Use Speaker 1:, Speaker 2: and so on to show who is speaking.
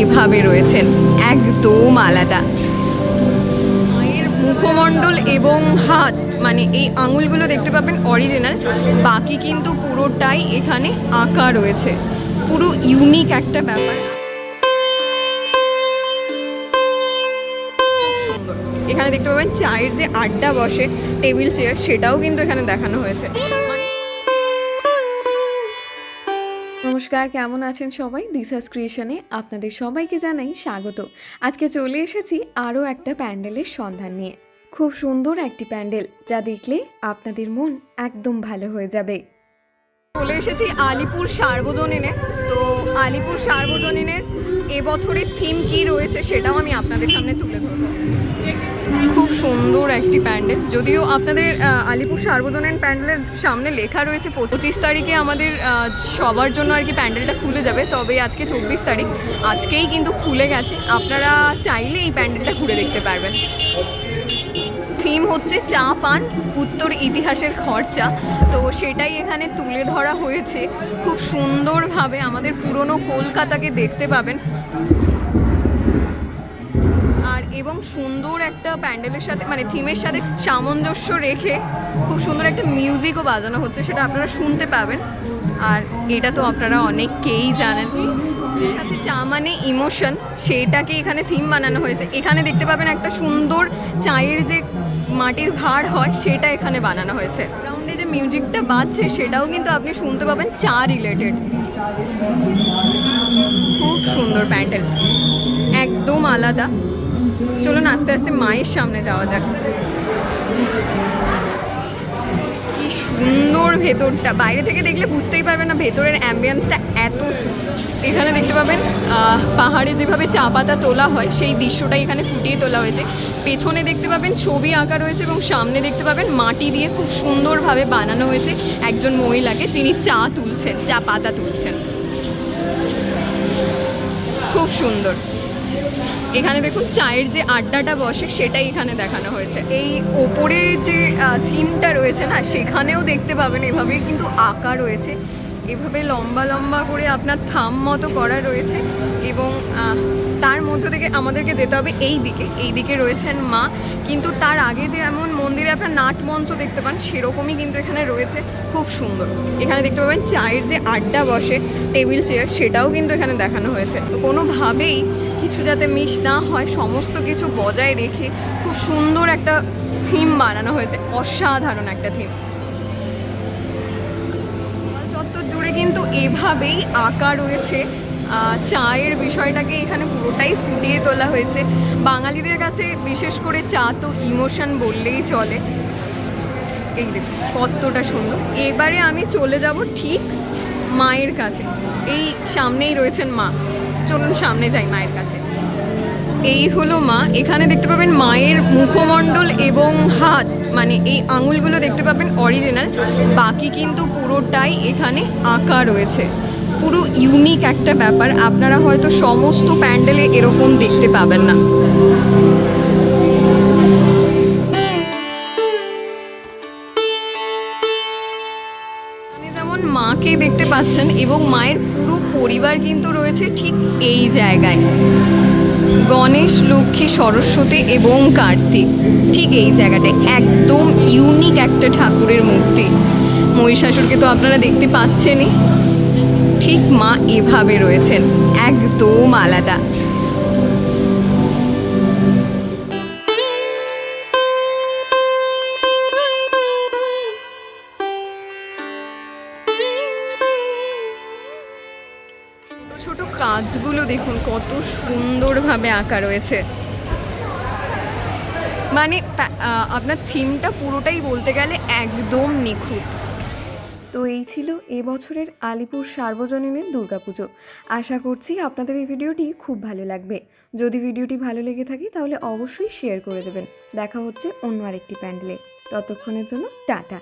Speaker 1: এভাবে রয়েছেন, একদম আলাদা। মায়ের মুখমণ্ডল এবং হাত মানে এই আঙুলগুলো দেখতে পাবেন অরিজিনাল বাকি কিন্তু পুরোটাই এখানে আঁকা রয়েছে। পুরো ইউনিক একটা ব্যাপার। এখানে দেখতে পাবেন চায়ের যে আড্ডা বসে টেবিল চেয়ার সেটাও কিন্তু এখানে দেখানো হয়েছে। মানে নমস্কার, কেমন আছেন সবাই? দিশাস ক্রিয়েশনে আপনাদের সবাইকে জানাই স্বাগত। আজকে চলে এসেছি আরও একটা প্যান্ডেলের সন্ধান নিয়ে। খুব সুন্দর একটি প্যান্ডেল, যা দেখলে আপনাদের মন একদম ভালো হয়ে যাবে। চলে এসেছি আলিপুর সার্বজনীনে। তো আলিপুর সার্বজনীনের এবছরের থিম কি রয়েছে সেটাও আমি আপনাদের সামনে তুলে ধরবো। খুব সুন্দর একটি প্যান্ডেল। যদিও আপনাদের আলিপুর সার্বজনীন প্যান্ডেলের সামনে লেখা রয়েছে পঁচিশ তারিখে আমাদের সবার জন্য আর কি প্যান্ডেলটা খুলে যাবে, তবে আজকে চব্বিশ তারিখ। আজকেই কিন্তু খুলে গেছে। আপনারা চাইলে এই প্যান্ডেলটা ঘুরে দেখতে পারবেন। থিম হচ্ছে চা পান, উত্তর ইতিহাসের খরচা। তো সেটাই এখানে তুলে ধরা হয়েছে। খুব সুন্দরভাবে আমাদের পুরনো কলকাতাকে দেখতে পাবেন। এবং সুন্দর একটা প্যান্ডেলের সাথে মানে থিমের সাথে সামঞ্জস্য রেখে খুব সুন্দর একটা মিউজিকও বাজানো হচ্ছে, সেটা আপনারা শুনতে পাবেন। আর এটা তো আপনারা অনেককেই জানেন। আচ্ছা চা মানে ইমোশন, সেটাকে এখানে থিম বানানো হয়েছে। এখানে দেখতে পাবেন একটা সুন্দর চায়ের যে মাটির ভাড় হয়, সেটা এখানে বানানো হয়েছে। রাউন্ডে যে মিউজিকটা বাজছে, সেটাও কিন্তু আপনি শুনতে পাবেন, চা রিলেটেড খুব সুন্দর প্যান্ডেল। একদম আলাদা। চলুন আস্তে আস্তে মায়ের সামনে যাওয়া যাক। কি সুন্দর ভেতরটা। বাইরে থেকে দেখলে বুঝতেই পারবেন না ভেতরের অ্যাম্বিয়েন্সটা এত সুন্দর। এখানে দেখতে পাবেন পাহাড়ে যেভাবে চা পাতা তোলা হয়, সেই দৃশ্যটাই এখানে ফুটিয়ে তোলা হয়েছে। পেছনে দেখতে পাবেন ছবি আঁকা রয়েছে এবং সামনে দেখতে পাবেন মাটি দিয়ে খুব সুন্দরভাবে বানানো হয়েছে একজন মহিলাকে, যিনি চা তুলছেন, চা পাতা তুলছেন। খুব সুন্দর। এখানে দেখুন চায়ের যে আড্ডাটা বসে সেটাই এখানে দেখানো হয়েছে। এই ওপরের যে থিমটা রয়েছে না, সেখানেও দেখতে পাবেন এভাবেই কিন্তু আঁকা রয়েছে। এভাবে লম্বা লম্বা করে আপনার থাম মতো করা রয়েছে এবং তার মধ্য থেকে আমাদেরকে যেতে হবে এই দিকে। এই দিকে রয়েছেন মা। কিন্তু তার আগে যে এমন মন্দিরে আপনার নাট মঞ্চ দেখতে পান, সেরকমই কিন্তু এখানে রয়েছে। খুব সুন্দর। এখানে দেখতে পাবেন চায়ের যে আড্ডা বসে, টেবিল চেয়ার, সেটাও কিন্তু এখানে দেখানো হয়েছে। তো কোনোভাবেই কিছু যাতে মিস না হয়, সমস্ত কিছু বজায় রেখে খুব সুন্দর একটা থিম বানানো হয়েছে, অসাধারণ একটা থিম চত্বর জুড়ে কিন্তু এভাবেই আঁকা রয়েছে। চায়ের বিষয়টাকে এখানে পুরোটাই ফুটিয়ে তোলা হয়েছে। বাঙালিদের কাছে বিশেষ করে চা তো ইমোশন বললেই চলে। এই কতটা সুন্দর। এবারে আমি চলে যাব ঠিক মায়ের কাছে। এই সামনেই রয়েছেন মা। চলুন সামনে যাই মায়ের কাছে। এই হলো মা। এখানে দেখতে পাবেন মায়ের মুখমণ্ডল এবং হাত। মানে এই আঙুলগুলো দেখতে পাবেন অরিজিনাল বাকি কিন্তু পুরোটাই এখানে আঁকা রয়েছে। পুরো ইউনিক একটা ব্যাপার। আপনারা হয়তো সমস্ত প্যান্ডেলে এরকম দেখতে পাবেন না। যেমন মাকে দেখতে পাচ্ছেন এবং মায়ের পুরো পরিবার কিন্তু রয়েছে ঠিক এই জায়গায়। গণেশ, লক্ষ্মী, সরস্বতী এবং কার্তিক ঠিক এই জায়গাটায়। একদম ইউনিক একটা ঠাকুরের মূর্তি। মহিষাসুরকে তো আপনারা দেখতে পাচ্ছেনই। ঠিক মা এভাবে রয়েছেন। একদম আলাদা। ছোট কাজগুলো দেখুন, কত সুন্দরভাবে আঁকা রয়েছে। মানে আপনার থিমটা পুরোটাই বলতে গেলে একদম নিখুঁত। তো এই ছিল এবছরের আলিপুর সার্বজনীনের দুর্গাপুজো। আশা করছি আপনাদের এই ভিডিওটি খুব ভালো লাগবে। যদি ভিডিওটি ভালো লেগে থাকে তাহলে অবশ্যই শেয়ার করে দেবেন। দেখা হচ্ছে অন্য আরেকটি প্যান্ডেলে। ততক্ষণের জন্য টাটা।